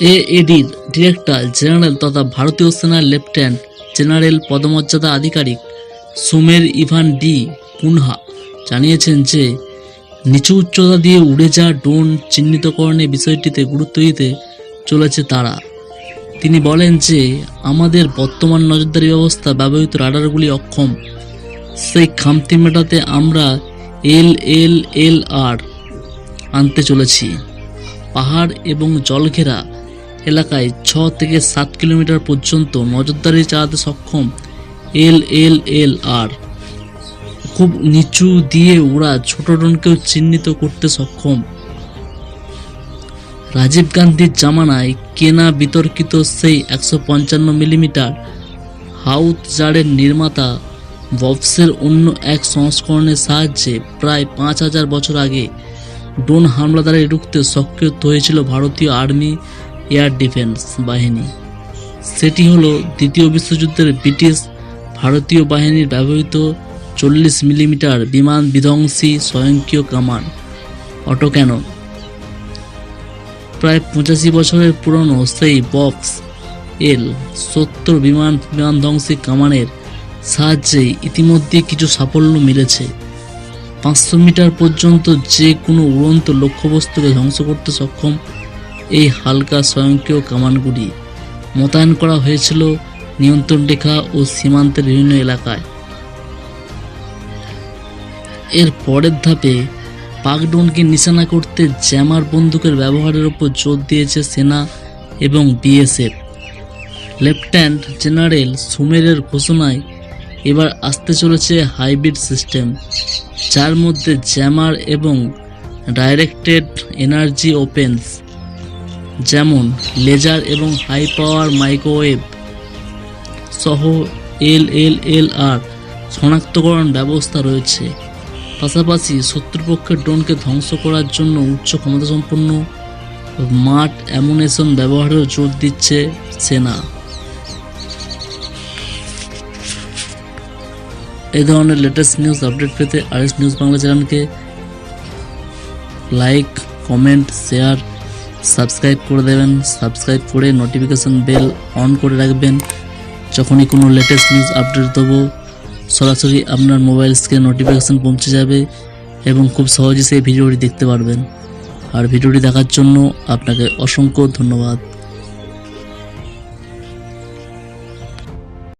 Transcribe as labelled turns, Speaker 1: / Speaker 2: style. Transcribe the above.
Speaker 1: এএডির director general তথা ভারতীয় সেনার লেফটেন্যান্ট জেনারেল পদমর্যাদা আধিকারিক সুমের ইভান ডি কুনহা জানিয়েছেন যে, নিচু উচ্চতা দিয়ে উড়ে যাওয়া ড্রোন চিহ্নিতকরণের বিষয়টিতে গুরুত্ব দিতে চলেছে তারা। তিনি বলেন যে, আমাদের বর্তমান নজরদারি ব্যবস্থা ব্যবহৃত রাডারগুলি অক্ষম। সেই খামতি মেটাতে আমরা এল এল এল আর আনতে চলেছি। পাহাড় এবং জলঘেরা এলাকায় ছ থেকে সাত কিলোমিটার পর্যন্ত নজরদারি চালাতে সক্ষম এল এল এল আর। খুব নিচু দিয়ে ওরা ছোট ড্রোনকেও চিহ্নিত করতে সক্ষম। রাজীব গান্ধীর জামানায় কেনা বিতর্কিত সেই একশো পঞ্চান্ন মিলিমিটার হাউত জারের নির্মাতা ববসের অন্য এক সংস্করণের সাহায্যে প্রায় পাঁচ হাজার বছর আগে ড্রোন হামলাদারে রুখতে সক্রিয় হয়েছিল ভারতীয় আর্মি এয়ার ডিফেন্স বাহিনী। সেটি হল দ্বিতীয় বিশ্বযুদ্ধের ব্রিটিশ ভারতীয় বাহিনীর ব্যবহৃত চল্লিশ মিলিমিটার বিমান বিধ্বংসী স্বয়ংক্রিয় কামান অটোক্যানন প্রায় পঁচাশি বছরের পুরনো সেই বক্স এল সত্তর বিমান বিমান ধ্বংসী কামানের সাহায্যে ইতিমধ্যে কিছু সাফল্য মিলেছে। পাঁচশো মিটার পর্যন্ত যে কোনো উড়ন্ত লক্ষ্যবস্তুকে ধ্বংস করতে সক্ষম এই হালকা স্বয়ংক্রিয় কামানগুলি মোতায়েন করা হয়েছিল নিয়ন্ত্রণ রেখা ও সীমান্তের বিভিন্ন এলাকায়। এর পরের ধাপে পাকডোনকে নিশানা করতে জ্যামার বন্দুকের ব্যবহারের ওপর জোর দিয়েছে সেনা এবং বিএসএফ। লেফটেন্যান্ট জেনারেল সুমেরের ঘোষণায় এবার আসতে চলেছে হাইব্রিড সিস্টেম, যার মধ্যে জ্যামার এবং ডাইরেক্টেড এনার্জি ওপেন্স। যেমন লেজার এবং হাই পাওয়ার মাইক্রোওয়েভ সহ এল এল এল আর শনাক্তকরণ ব্যবস্থা রয়েছে। পাশাপাশি শত্রুপক্ষের ড্রোনকে ধ্বংস করার জন্য উচ্চ ক্ষমতাসম্পন্ন মাঠ অ্যামুনেশন ব্যবহারেও জোর দিচ্ছে সেনা। এই ধরনের লেটেস্ট নিউজ আপডেট পেতে আর নিউজ বাংলা চ্যানেলকে লাইক, কমেন্ট, শেয়ার সাবস্ক্রাইব করে দেবেন, সাবস্ক্রাইব করে নোটিফিকেশান বেল অন করে রাখবেন। যখনই কোনো লেটেস্ট নিউজ আপডেট দেবো, সরাসরি আপনার মোবাইল স্ক্রিনে নোটিফিকেশান পৌঁছে যাবে এবং খুব সহজে সেই ভিডিওটি দেখতে পারবেন। আর ভিডিওটি দেখার জন্য আপনাকে অসংখ্য ধন্যবাদ।